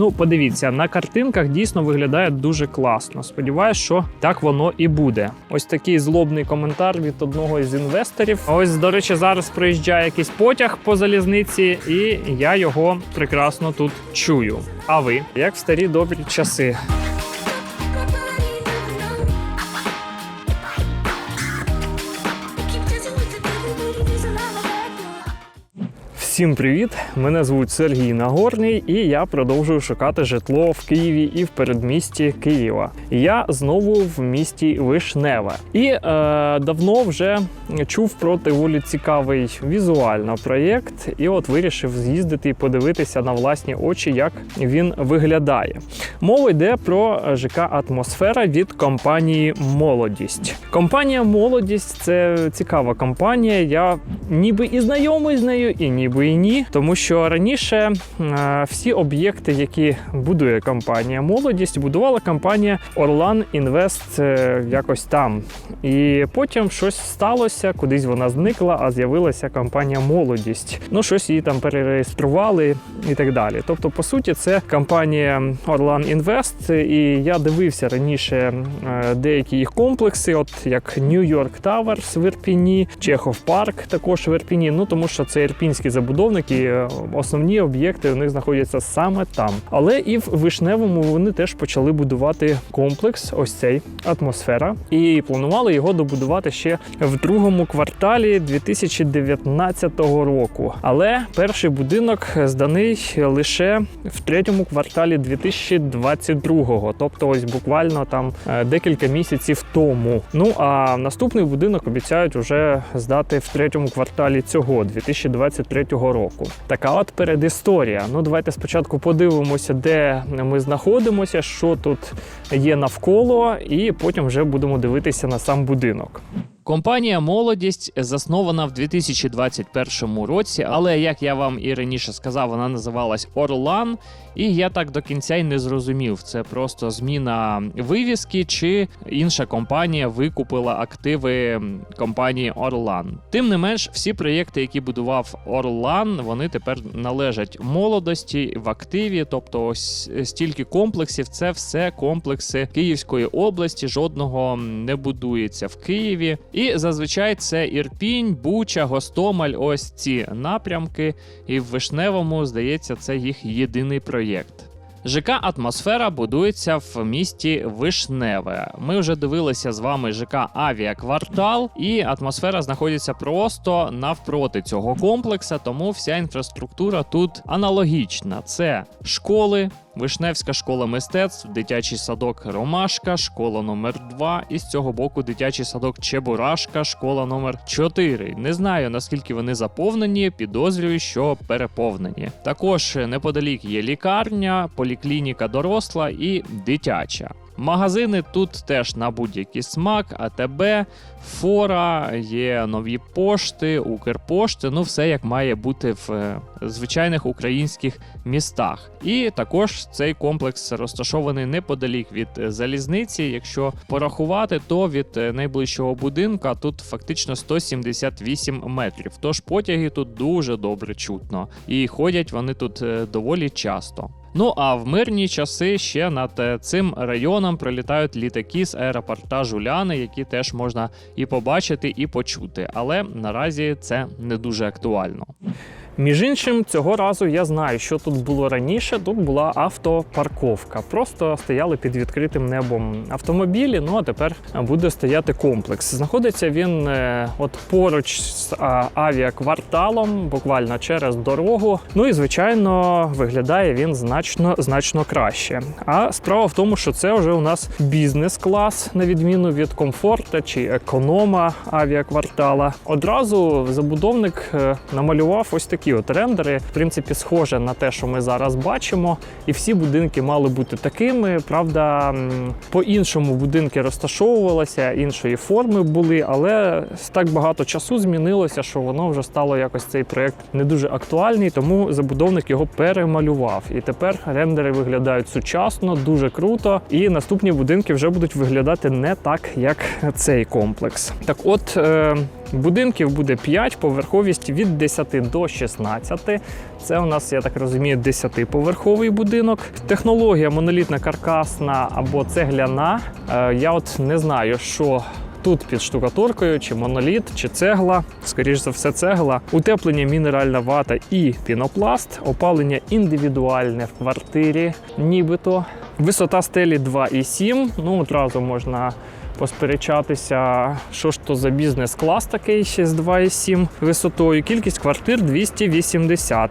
Ну, подивіться, на картинках дійсно виглядає дуже класно. Сподіваюсь, що так воно і буде. Ось такий злобний коментар від одного із інвесторів. Ось, до речі, зараз проїжджає якийсь потяг по залізниці, і я його прекрасно тут чую. А ви, як в старі добрі часи? Всім привіт! Мене звуть Сергій Нагорний, і я продовжую шукати житло в Києві і в передмісті Києва. Я знову в місті Вишневе. І е, давно вже чув про доволі цікавий візуально проєкт, і от вирішив з'їздити і подивитися на власні очі, як він виглядає. Мова йде про ЖК Атмосфера від компанії Молодість. Компанія Молодість це цікава компанія. Я ніби і знайомий з нею, і ніби і ні. Тому що раніше е, всі об'єкти, які будує компанія Молодість, будувала компанія Orlan Invest е, якось там. І потім щось сталося, кудись вона зникла, а з'явилася компанія Молодість. Ну, щось її там перереєстрували і так далі. Тобто, по суті, це компанія Orlan Invest, і я дивився раніше е, деякі їх комплекси, от як York Towers в Ірпіні, Чехов Парк також в Ірпіні. Ну тому що це ірпінські забудовники, е, основні об'єкти у них знаходяться саме там. Але і в Вишневому вони теж почали будувати комплекс, ось цей атмосфера, і планували його добудувати ще в другому кварталі 2019 року. Але перший будинок зданий лише в третьому кварталі 2022, тобто ось буквально там е, декілька місяців тому. Ну а наступний будинок обіцяють вже здати в третьому кварталі цього 2023 року. Така от передісторія. Ну давайте спочатку подивимося, де ми знаходимося, що тут є навколо, і потім вже будемо дивитися на сам будинок. Компанія Молодість заснована в 2021 році, але як я вам і раніше сказав, вона називалась Орлан, і я так до кінця й не зрозумів. Це просто зміна вивіски, чи інша компанія викупила активи компанії Орлан. Тим не менш, всі проєкти, які будував Орлан, вони тепер належать молодості в активі. Тобто, ось стільки комплексів, це все комплекси Київської області. Жодного не будується в Києві. І зазвичай це Ірпінь, Буча, Гостомель, ось ці напрямки. І в Вишневому, здається, це їх єдиний проєкт. ЖК Атмосфера будується в місті Вишневе. Ми вже дивилися з вами ЖК Авіаквартал, і атмосфера знаходиться просто навпроти цього комплексу, тому вся інфраструктура тут аналогічна: це школи. Вишневська школа мистецтв, дитячий садок Ромашка, школа номер 2 і з цього боку дитячий садок Чебурашка, школа номер 4 Не знаю наскільки вони заповнені, підозрюю, що переповнені. Також неподалік є лікарня, поліклініка доросла і дитяча. Магазини тут теж на будь-який смак, АТБ, Фора, є нові пошти, Укрпошти, ну все як має бути в е, звичайних українських містах. І також цей комплекс розташований неподалік від е, залізниці. Якщо порахувати, то від е, найближчого будинка тут фактично 178 метрів. Тож потяги тут дуже добре чутно, і ходять вони тут доволі часто. Ну а в мирні часи ще над е, цим районом прилітають літаки з аеропорта Жуляни, які теж можна і побачити, і почути. Але наразі це не дуже актуально. Між іншим, цього разу я знаю, що тут було раніше. Тут була автопарковка. Просто стояли під відкритим небом автомобілі. Ну а тепер буде стояти комплекс. Знаходиться він е, от поруч з авіакварталом, буквально через дорогу. Ну і звичайно виглядає він значно значно краще. А справа в тому, що це вже у нас бізнес-клас, на відміну від комфорта чи економа авіаквартала. Одразу забудовник е, намалював ось такі от рендери. В принципі, схоже на те, що ми зараз бачимо. І всі будинки мали бути такими. Правда, по-іншому будинки розташовувалися, іншої форми були, але так багато часу змінилося, що воно вже стало якось цей проект не дуже актуальний, тому забудовник його перемалював. І тепер рендери виглядають сучасно, дуже круто. І наступні будинки вже будуть виглядати не так, як цей комплекс. Так, от. Е- Будинків буде 5, поверховість від 10 до 16. Це у нас, я так розумію, 10-поверховий будинок. Технологія монолітна каркасна або цегляна. Е, Я от не знаю, що. Тут під штукатуркою, чи моноліт, чи цегла, скоріш за все, цегла, утеплення мінеральна вата і пінопласт, опалення індивідуальне в квартирі, нібито. Висота стелі 2,7. Ну, одразу можна посперечатися, що ж то за бізнес-клас такий ще з 2,7 висотою. Кількість квартир 280.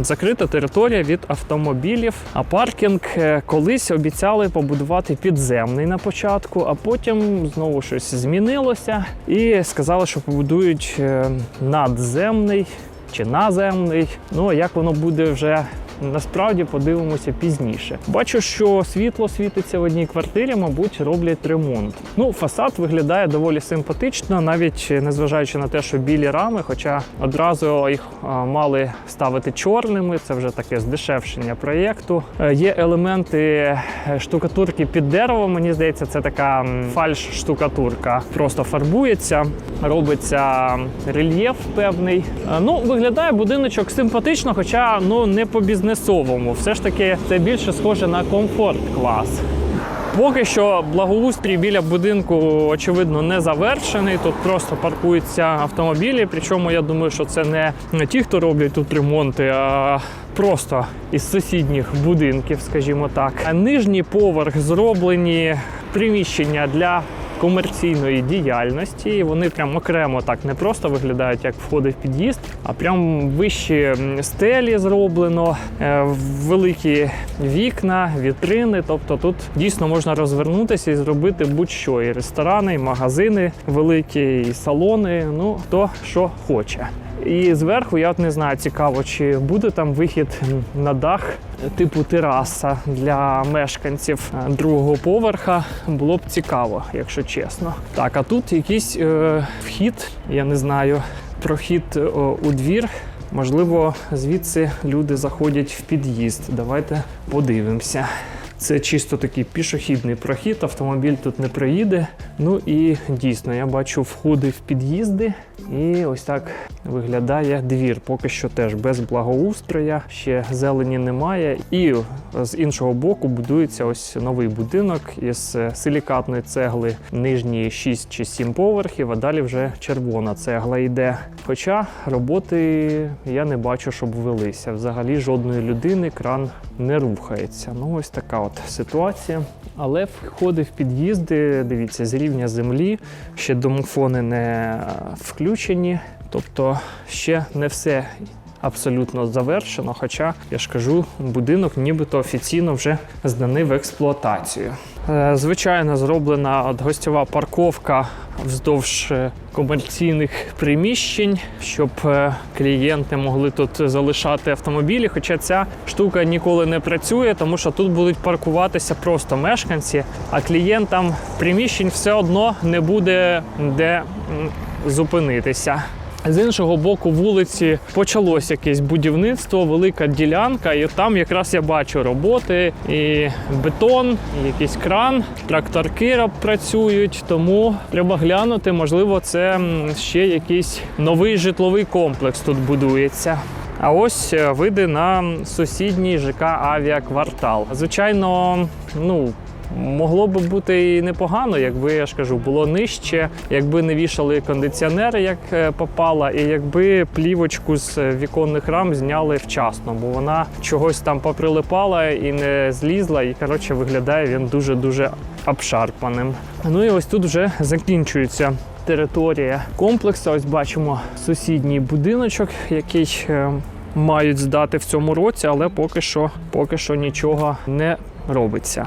Закрита територія від автомобілів. А паркінг е, колись обіцяли побудувати підземний на початку, а потім знову щось змінилося і сказали, що побудують е, надземний чи наземний. Ну а як воно буде вже Насправді подивимося пізніше. Бачу, що світло світиться в одній квартирі, мабуть, роблять ремонт. Ну, фасад виглядає доволі симпатично, навіть незважаючи на те, що білі рами, хоча одразу їх мали ставити чорними. Це вже таке здешевшення проєкту. Е, Є елементи е, штукатурки під дерево. Мені здається, це така фальш-штукатурка. Просто фарбується, робиться рельєф певний. Е, Ну, виглядає будиночок симпатично, хоча ну не по бізнесовому. Все ж таки, це більше схоже на комфорт клас. Поки що благоустрій біля будинку очевидно не завершений. Тут просто паркуються автомобілі. Причому я думаю, що це не ті, хто роблять тут ремонти, а просто із сусідніх будинків, скажімо так. Нижній поверх зроблені приміщення для. Комерційної діяльності І вони прям окремо так не просто виглядають як входи в під'їзд, а прям вищі стелі зроблено, е, великі вікна, вітрини. Тобто тут дійсно можна розвернутися і зробити будь-що: і ресторани, і магазини великі, і салони. Ну хто що хоче. І зверху я от не знаю, цікаво, чи буде там вихід на дах типу тераса для мешканців е, другого поверха. Було б цікаво, якщо чесно. Так, а тут якийсь е, вхід, я не знаю, прохід е, у двір. Можливо, звідси люди заходять в під'їзд. Давайте подивимося. Це чисто такий пішохідний прохід, автомобіль тут не проїде. Ну і дійсно, я бачу входи в під'їзди, і ось так виглядає двір. Поки що теж без благоустроя, ще зелені немає. І з іншого боку будується ось новий будинок із силікатної цегли, нижні 6 чи 7 поверхів, а далі вже червона цегла йде. Хоча роботи я не бачу, щоб велися. Взагалі жодної людини кран не рухається. Ну ось така от ситуація. Але входи в під'їзди, дивіться, з рівня землі, ще домофони не е, включені, тобто ще не все абсолютно завершено. Хоча я ж кажу, будинок нібито офіційно вже зданий в експлуатацію. Е, Звичайно, зроблена от гостьова парковка вздовж е, комерційних приміщень, щоб е, клієнти могли тут залишати автомобілі. Хоча ця штука ніколи не працює, тому що тут будуть паркуватися просто мешканці, а клієнтам приміщень все одно не буде де зупинитися. З іншого боку вулиці почалось якесь будівництво, велика ділянка, і там якраз я бачу роботи, і бетон, і якийсь кран, тракторки працюють. Тому треба глянути, можливо, це ще якийсь новий житловий комплекс тут будується. А ось е, види на сусідній ЖК Авіаквартал. Звичайно, ну Могло би бути і непогано, якби я ж кажу, було нижче, якби не вішали кондиціонери, як е, попало, і якби плівочку з е, віконних рам зняли вчасно, бо вона чогось там поприлипала і не злізла. І коротше виглядає він дуже дуже обшарпаним. Ну і ось тут вже закінчується. Територія комплексу. Ось бачимо сусідній будиночок, який е, мають здати в цьому році, але поки що, поки що нічого не робиться.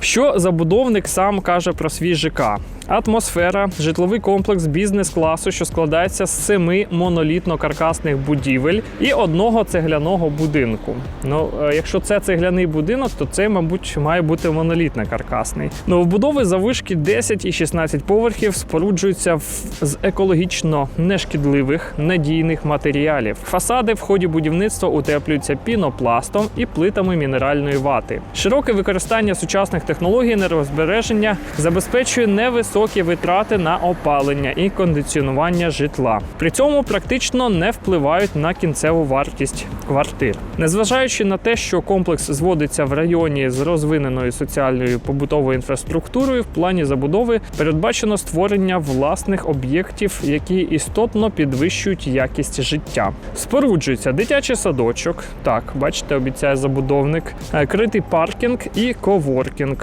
Що забудовник сам каже про свій ЖК? Атмосфера, житловий комплекс бізнес-класу, що складається з семи монолітно-каркасних будівель і одного цегляного будинку. Ну, е, якщо це цегляний будинок, то це, мабуть, має бути монолітно-каркасний. Новобудови завишки 10 і 16 поверхів споруджуються в- з екологічно нешкідливих надійних матеріалів. Фасади в ході будівництва утеплюються пінопластом і плитами мінеральної вати. Широке використання сучасних технологій енергозбереження забезпечує невисокі витрати на опалення і кондиціонування житла. При цьому практично не впливають на кінцеву вартість квартир. Незважаючи на те, що комплекс зводиться в районі з розвиненою соціальною побутовою інфраструктурою, в плані забудови передбачено створення власних об'єктів, які істотно підвищують якість життя. Споруджується дитячий садочок. Так, бачите, обіцяє забудовник, е, критий паркінг і коворкінг.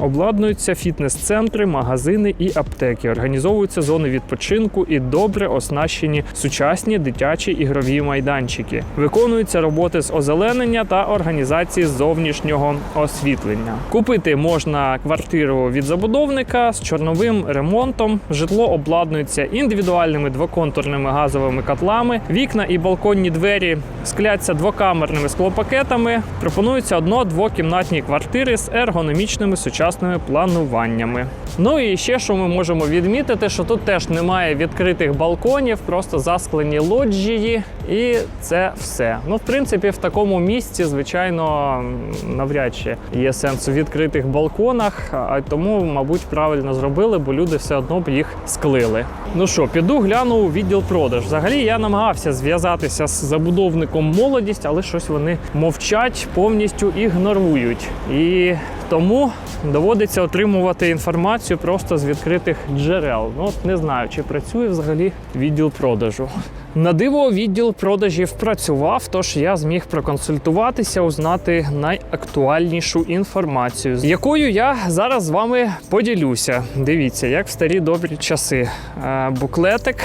Обладнуються фітнес-центри, магазини і аптеки. Організовуються зони відпочинку і добре оснащені сучасні дитячі ігрові майданчики. Виконуються роботи з озеленення та організації зовнішнього освітлення. Купити можна квартиру від забудовника з чорновим ремонтом. Житло обладнується індивідуальними двоконтурними газовими котлами. Вікна і балконні двері скляться двокамерними склопакетами. Пропонуються одно-двокімнатні квартири з ергономічними сучасними плануваннями. Ну і ще що ми можемо відмітити, що тут теж немає відкритих балконів, просто засклені лоджії, і це все. Ну, в принципі, в такому місці, звичайно, навряд чи є сенс у відкритих балконах, а тому, мабуть, правильно зробили, бо люди все одно б їх склили. Ну що, піду гляну у відділ продаж. Взагалі я намагався зв'язатися з забудовником молодість, але щось вони мовчать, повністю ігнорують. І тому доводиться отримувати інформацію просто з відкритих джерел. Ну, от не знаю, чи працює взагалі відділ продажу. На диво, відділ продажів працював, тож я зміг проконсультуватися, узнати найактуальнішу інформацію, якою я зараз з вами поділюся. Дивіться, як в старі добрі часи. Е, Буклетик.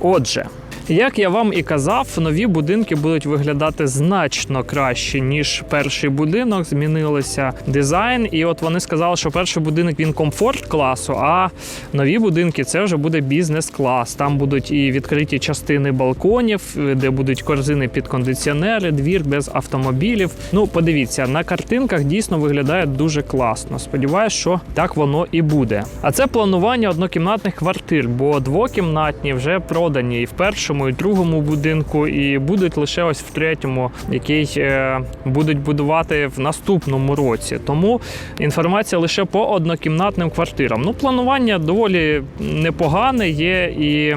Отже. Як я вам і казав, нові будинки будуть виглядати значно краще, ніж перший будинок. Змінилося дизайн, і от вони сказали, що перший будинок він комфорт класу, а нові будинки це вже буде бізнес-клас. Там будуть і відкриті частини балконів, де будуть корзини під кондиціонери, двір без автомобілів. Ну, подивіться, на картинках дійсно виглядає дуже класно. Сподіваюсь, що так воно і буде. А це планування однокімнатних квартир, бо двокімнатні вже продані і в першому, і другому будинку, і будуть лише ось в третьому, який е, будуть будувати в наступному році. Тому інформація лише по однокімнатним квартирам. Ну, планування доволі непогане. Є і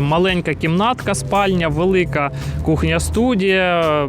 маленька кімнатка, спальня, велика кухня-студія,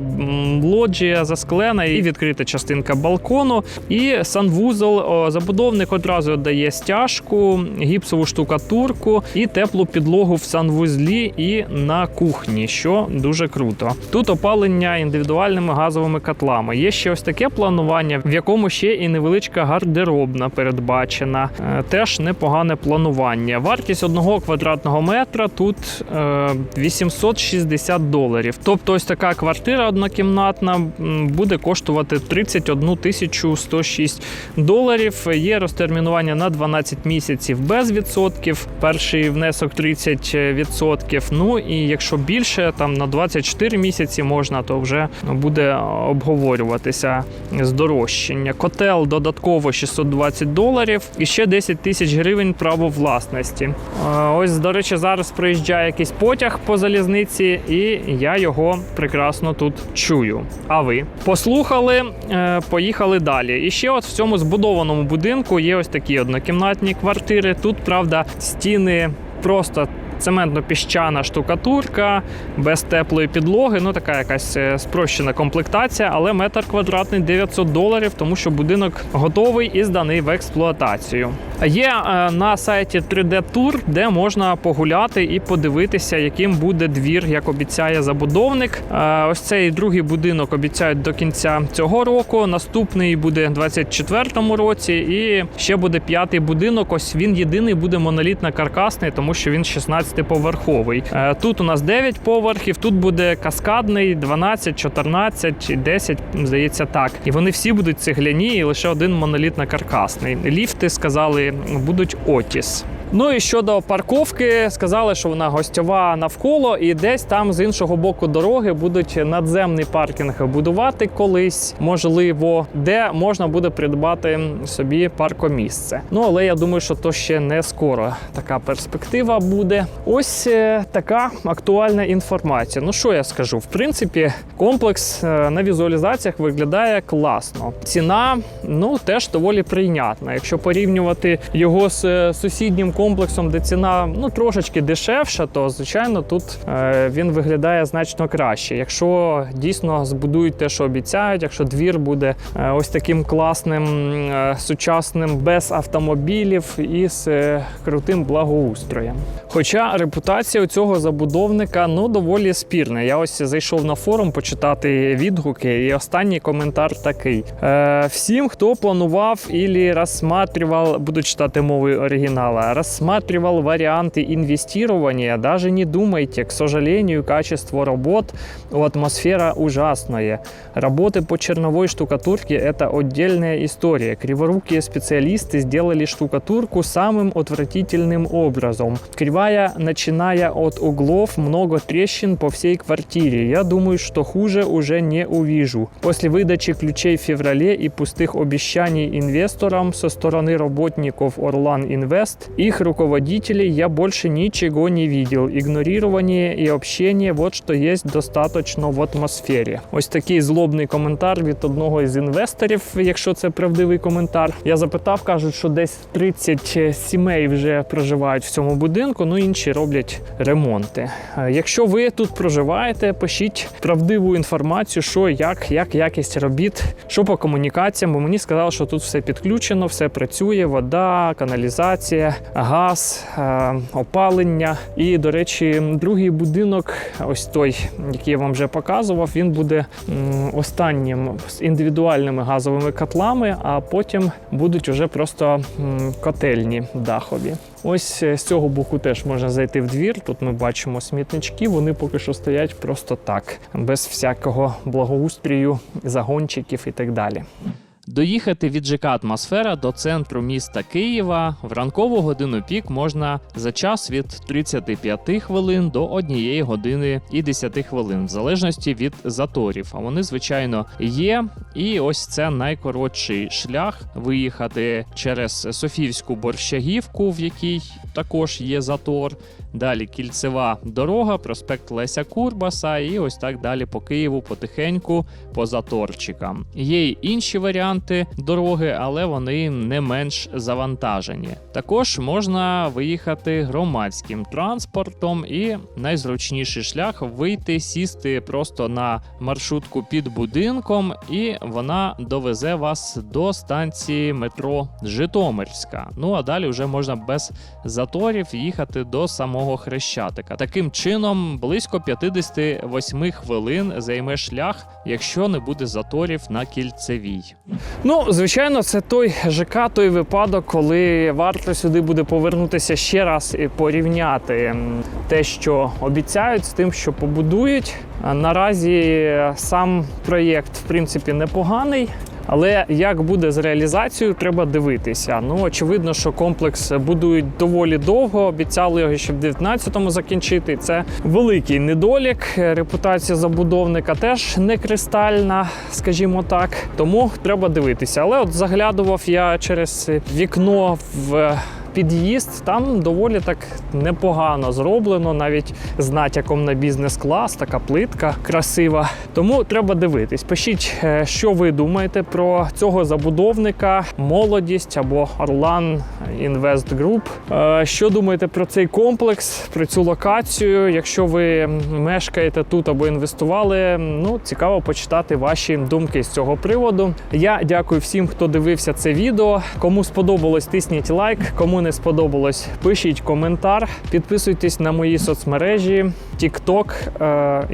лоджія засклена і відкрита частинка балкону. І санвузол забудовник одразу дає стяжку, гіпсову штукатурку і теплу підлогу в санвузлі і на кухні, що дуже круто. Тут опалення індивідуальними газовими котлами. Є ще ось таке планування, в якому ще і невеличка гардеробна передбачена. Е, Теж непогане планування. Вартість одного квадратного метра тут е, 860 доларів. Тобто, ось така квартира однокімнатна буде коштувати 31 тисячу 106 доларів. Є розтермінування на 12 місяців без відсотків. Перший внесок 30 відсотків. Ну і якщо більше, там на 24 місяці можна, то вже буде обговорюватися здорожчання. Котел додатково 620 доларів і ще 10 тисяч гривень право власності. Е, Ось, до речі, зараз приїжджає якийсь потяг по залізниці, і я його прекрасно тут чую. А ви послухали, е, поїхали далі. І ще от в цьому збудованому будинку є ось такі однокімнатні квартири. Тут, правда, стіни просто. Цементно-піщана штукатурка, без теплої підлоги, ну така якась е, спрощена комплектація, але метр квадратний 900 доларів, тому що будинок готовий і зданий в експлуатацію. Є е, на сайті 3D Tour, де можна погуляти і подивитися, яким буде двір, як обіцяє забудовник. Е, ось цей другий будинок обіцяють до кінця цього року. Наступний буде у 2024 році, і ще буде п'ятий будинок. Ось він єдиний буде монолітно каркасний, тому що він 16 12-поверховий. Е, тут у нас 9 поверхів, тут буде каскадний, 12, 14, 10, здається, так. І вони всі будуть цегляні, і лише один монолітно-каркасний. Ліфти сказали, будуть отіс. Ну і щодо парковки, сказали, що вона гостьова навколо, і десь там з іншого боку дороги будуть надземний паркінг будувати колись, можливо, де можна буде придбати собі паркомісце. Ну але я думаю, що то ще не скоро така перспектива буде. Ось е, така актуальна інформація. Ну що я скажу? В принципі, комплекс е, на візуалізаціях виглядає класно. Ціна ну теж доволі прийнятна. Якщо порівнювати його з е, сусіднім комплексом, де ціна ну трошечки дешевша, то звичайно тут е, він виглядає значно краще. Якщо дійсно збудують те, що обіцяють, якщо двір буде е, ось таким класним, е, сучасним, без автомобілів і з крутим благоустроєм. Хоча репутація у цього забудовника ну доволі спірна. Я ось зайшов на форум почитати відгуки, і останній коментар такий: е, всім, хто планував или рассматривал, буду читати мовою оригінала, рассматривал варианты инвестирования, даже не думайте, к сожалению, качество работ у атмосфера ужасное. Работы по черновой штукатурке – это отдельная история. Криворукие специалисты сделали штукатурку самым отвратительным образом. Кривая, начиная от углов, много трещин по всей квартире. Я думаю, что хуже уже не увижу. После выдачи ключей в феврале и пустых обещаний инвесторам со стороны работников Орлан Инвест, их руководителей я больше ничего не видел. Игнорирование и общение – вот что есть достаточно в атмосфері. Ось такий злобний коментар від одного із інвесторів, якщо це правдивий коментар. Я запитав, кажуть, що десь 30 сімей вже проживають в цьому будинку, ну інші роблять ремонти. Е, Якщо ви тут проживаєте, пишіть правдиву інформацію, що як, як якість робіт, що по комунікаціям, бо мені сказали, що тут все підключено, все працює, вода, каналізація, газ, е, опалення. І, до речі, другий будинок, ось той, який я вам вже показував, він буде останнім з індивідуальними газовими котлами, а потім будуть уже просто котельні дахові. Ось е, з цього боку теж можна зайти в двір. Тут ми бачимо смітнички, вони поки що стоять просто так, без всякого благоустрію, загончиків і так далі. Доїхати від ЖК Атмосфера до центру міста Києва в ранкову годину пік можна за час від 35 хвилин до 1 години і 10 хвилин, в залежності від заторів. А вони, звичайно, є. І ось це найкоротший шлях виїхати через Софівську борщагівку, в якій також є затор. Далі кільцева дорога, проспект Леся Курбаса, і ось так далі по Києву потихеньку по заторчикам. Є й інші варіанти дороги, але вони не менш завантажені. Також можна виїхати громадським транспортом, і найзручніший шлях вийти, сісти просто на маршрутку під будинком, і вона довезе вас до станції метро Житомирська. Ну а далі вже можна без заторів їхати до самого Хрещатика. Таким чином, близько 58 хвилин займе шлях, якщо не буде заторів на кільцевій. Ну, звичайно, це той ЖК, той випадок, коли варто сюди буде повернутися ще раз і порівняти те, що обіцяють, з тим, що побудують. Наразі сам проєкт, в принципі, непоганий. Але як буде з реалізацією, треба дивитися. Ну очевидно, що комплекс будують доволі довго. Обіцяли його ще в 19-му закінчити. Це великий недолік. Репутація забудовника теж не кристальна, скажімо так. Тому треба дивитися. Але от заглядував я через вікно в. Під'їзд там доволі так непогано зроблено, навіть з натяком на бізнес-клас, така плитка красива. Тому треба дивитись. Пишіть, е, що ви думаєте про цього забудовника, молодість або Орлан Інвест Груп. Е, Що думаєте про цей комплекс, про цю локацію? Якщо ви мешкаєте тут або інвестували, ну цікаво почитати ваші думки з цього приводу. Я дякую всім, хто дивився це відео. Кому сподобалось, тисніть лайк. Кому не сподобалось, пишіть коментар. Підписуйтесь на мої соцмережі: TikTok, е,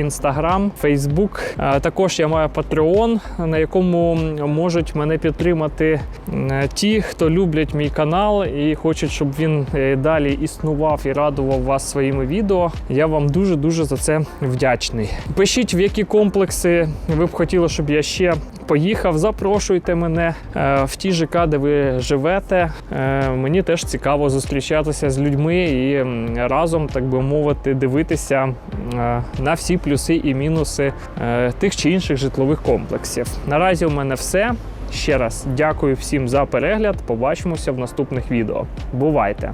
Instagram, Facebook. Е, Також я маю Patreon, на якому можуть мене підтримати е, ті, хто люблять мій канал і хочуть, щоб він далі існував і радував вас своїми відео. Я вам дуже дуже за це вдячний. Пишіть, в які комплекси ви б хотіли, щоб я ще поїхав, запрошуйте мене е, в ті ЖК, де ви живете. Е, Мені теж цікаво зустрічатися з людьми і разом, так би мовити, дивитися е, на всі плюси і мінуси тих чи інших житлових комплексів. Наразі у мене все. Ще раз дякую всім за перегляд. Побачимося в наступних відео. Бувайте!